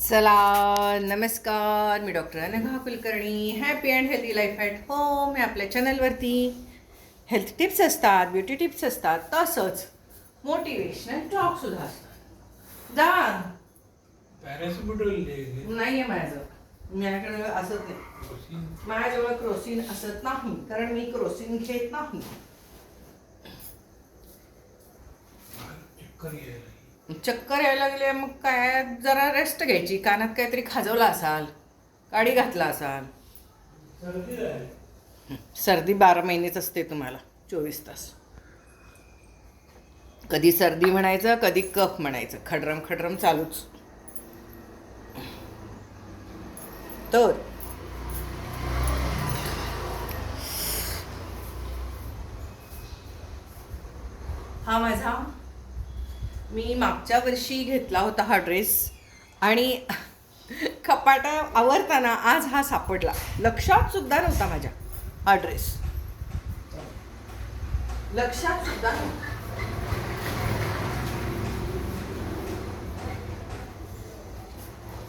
चला नमस्कार मी doctor Anagha Kulkarni happy and healthy life at home या आपल्या चॅनलवरती हेल्थ टिप्स असतात ब्युटी टिप्स असतात तसंच मोटिवेशनल टॉकसुद्धा असतात. जा नाही आहे माझं माझ्याकडे असत नाही. माझ्याजवळ क्रोसिन असत नाही कारण मी क्रोसिन घेत नाही. चक्कर यायला लागले मग काय? जरा रेस्ट घ्यायची. कानात काहीतरी खाजवला असाल काडी घातला असाल. सर्दी सर्दी बारा महिनेच असते तुम्हाला चोवीस तास. कधी सर्दी म्हणायचं कधी कफ म्हणायचं. खडरम खडरम चालूच. तर हा माझा मी मागच्या वर्षी घेतला होता हा ड्रेस आणि कपाटा आवरताना आज हा सापडला. लक्षात सुद्धा नव्हता माझ्या हा ड्रेस. लक्षात सुद्धा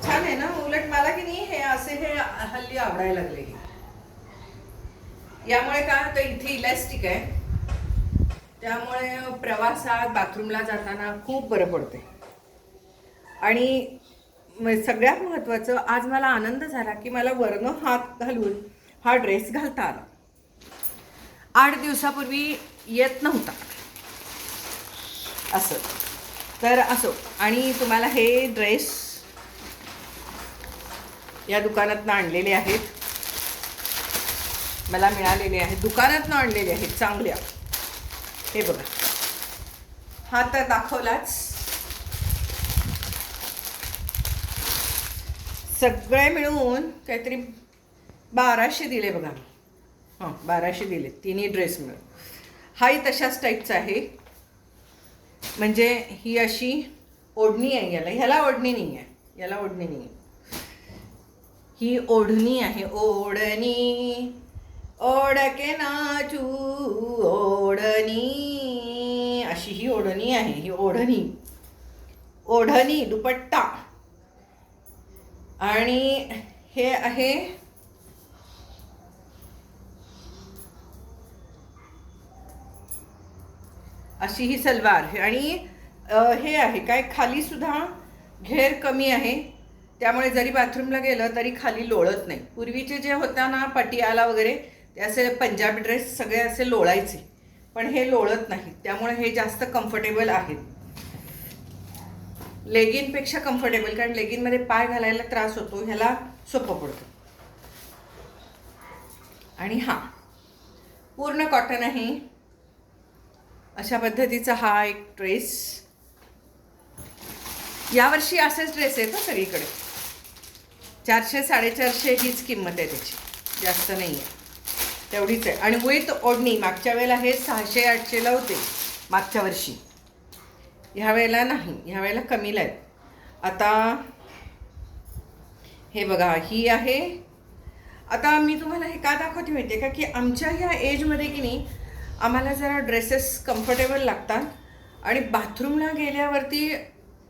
छान आहे ना? उलट मला की नाही हे असे हे हल्ली आवडायला लागले. यामुळे काय होतं इथे इलॅस्टिक आहे. त्यामुळे प्रवासात बाथरूमला जाताना खूप बरं पडते. आणि म- सगळ्यात महत्त्वाचं आज मला आनंद झाला की मला वरनं हात घालून हा ड्रेस घालता आला. आठ दिवसापूर्वी येत नव्हता. असं. तर असो आणि तुम्हाला हे ड्रेस या दुकानातनं आणलेले आहेत. मला मिळालेले आहेत. दुकानातनं आणलेले आहेत चांगल्या. हे बघा. हा तर दाखवलाच. सगळे मिळून काहीतरी बाराशे दिले बघा. हां बाराशे दिले. तिन्ही ड्रेस मिळून. हाही तशाच टाईपचा आहे. म्हणजे ही अशी ओढणी आहे याला. ह्याला ओढणी नाही आहे याला ओढणी नाही आहे ही ओढणी आहे. ओढणी. ओढके नाचू ओढणी अशी ही ओढणी आहे ही ओढणी. ओढणी. दुपट्टा. आणि हे आहे अशी ही सलवार. आणि हे आहे काय खाली सुद्धा घेर कमी आहे. त्यामुळे जरी बाथरूमला गेलं तरी खाली लोळत नाही. पूर्वीचे जे होता ना पटियाला वगैरे ते असे पंजाबी ड्रेस सगळे असे लोळायचे. पण हे लोळत नाही. त्यामुळे हे जास्त कम्फर्टेबल आहेत लेगिनपेक्षा कम्फर्टेबल कारण लेगिनमध्ये पाय घालायला त्रास होतो ह्याला सोपं पडतं. आणि हा पूर्ण कॉटन आहे अशा पद्धतीचा हा एक ड्रेस यावर्षी असेच ड्रेस आहेत ना सगळीकडे. चारशे साडेचारशे हीच किंमत आहे त्याची. जास्त नाही आहे तेवढीच आहे. आणि विथ ओढणी मागच्या वेळेला हे सहाशे आठशेला होते. मागच्या वर्षी. ह्या वेळेला नाही. ह्या वेळेला कमीला आहेत. आता हे बघा ही आहे. आता मी तुम्हाला हे का दाखवते माहिती आहे का? की आमच्या ह्या एजमध्ये की नाही आम्हाला जरा ड्रेसेस कम्फर्टेबल लागतात. आणि बाथरूमला गेल्यावरती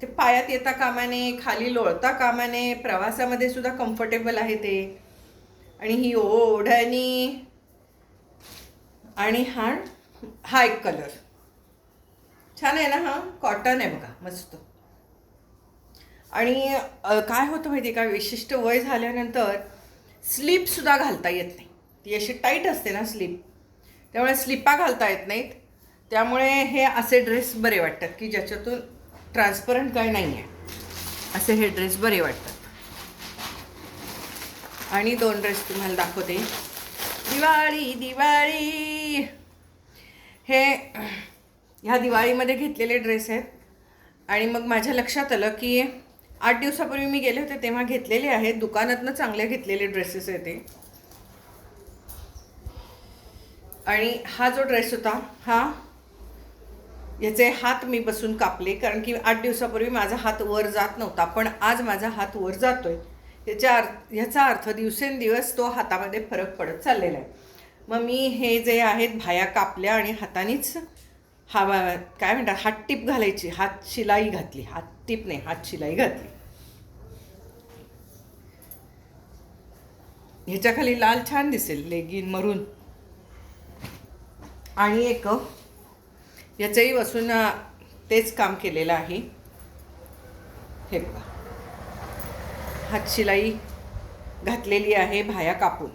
ते पायात येता कामाने खाली लोळता कामाने प्रवासामध्ये सुद्धा कम्फर्टेबल आहे ते. आणि ही ओढणी आणि हा हा एक कलर छान आहे ना हा? कॉटन आहे बघा मस्त. आणि काय होतं माहिती आहे का? विशिष्ट वय झाल्यानंतर स्लीपसुद्धा घालता येत नाही. ती अशी टाईट असते ना स्लीप त्यामुळे स्लिपा घालता येत नाहीत. त्यामुळे हे असे ड्रेस बरे वाटतात की ज्याच्यातून ट्रान्सपरंट काय नाही आहे असे हे ड्रेस बरे वाटतात. आणि दोन ड्रेस तुम्हाला दाखवते. दिवाळी दिवाळी. हे ह्या दिवाळीमध्ये घेतलेले ड्रेस आहेत. आणि मग माझ्या लक्षात आलं की आठ दिवसापूर्वी मी गेले होते तेव्हा घेतलेले आहेत. दुकानातनं चांगले घेतलेले ड्रेसेस आहेत ते. आणि हा जो ड्रेस होता हा याचे हात मी बसून कापले. कारण की आठ दिवसापूर्वी माझा हात वर जात नव्हता पण आज माझा हात वर जातो आहे याच्या अर्थ ह्याचा अर्थ दिवसेंदिवस तो हातामध्ये फरक पडत चाललेला आहे. मग मी हे जे आहेत भाया कापल्या आणि हातानेच हा काय म्हणतात हात टीप घालायची. हात शिलाई घातली. हात टीप नाही हात शिलाई घातली. ह्याच्याखाली लाल छान दिसेल लेगिन मरून. आणि एक याचंही बसून तेच काम केलेलं आहे. हे बघा. हात शिलाई घातलेली आहे भाया कापून.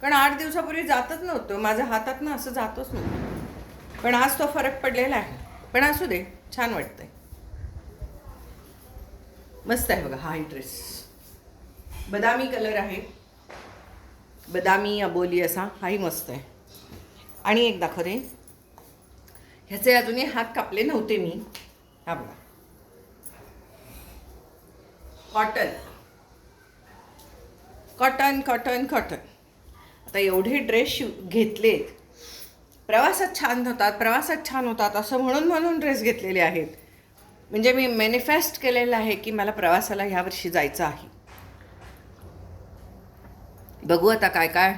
कारण आठ दिवसापूर्वी जातच नव्हतं. माझ्या हातात ना असं जातच नव्हतं. पण आज तो फरक पडलेला आहे. पण असू दे छान वाटतंय. मस्त आहे बघा हा ड्रेस बदामी कलर आहे. बदामी अबोली असा हाही मस्त आहे. आणि एक दाखवते ह्याचे अजूनही हात कापले नव्हते मी. हा बघा. कॉटन कॉटन कॉटन कॉटन आता एवढे ड्रेस शिव घेतलेत. प्रवासात छान होतात प्रवासात छान होतात असं म्हणून म्हणून ड्रेस घेतलेले आहेत. म्हणजे मी मॅनिफेस्ट केलेलं आहे की मला प्रवासाला ह्या वर्षी जायचं आहे. बघू आता काय काय.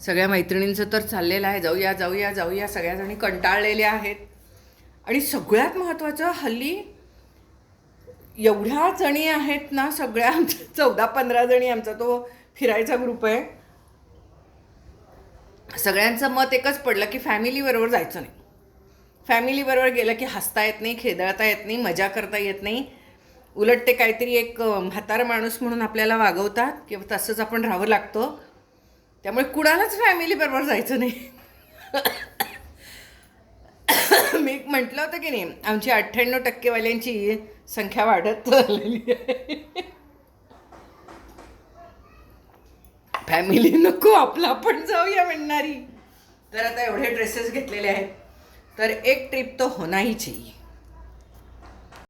सगळ्या मैत्रिणींचं तर चाललेलं आहे. जाऊया जाऊया जाऊया. सगळ्याजणी कंटाळलेल्या आहेत. आणि सगळ्यात महत्त्वाचं हल्ली एवढ्या जणी आहेत ना सगळ्या आमच्या चौदा पंधरा जणी आमचा तो फिरायचा ग्रुप आहे. सगळ्यांचं मत एकच पडलं की फॅमिलीबरोबर जायचं नाही. फॅमिलीबरोबर गेलं की हसता येत नाही खेदळता येत नाही मजा करता येत नाही. उलट ते काहीतरी एक म्हातारा माणूस म्हणून आपल्याला वागवतात किंवा तसंच आपण राहावं लागतो. त्यामुळे कुणालाच फॅमिलीबरोबर जायचं नाही. मी म्हटलं होतं की नाही आमची अठ्ठ्याण्णव टक्केवाल्यांची संख्या वाढत चाललेली आहे. फॅमिली नको आपला आपण जाऊया म्हणणारी. तर आता एवढे ड्रेसेस घेतलेले आहेत. तर एक ट्रिप तर होना ही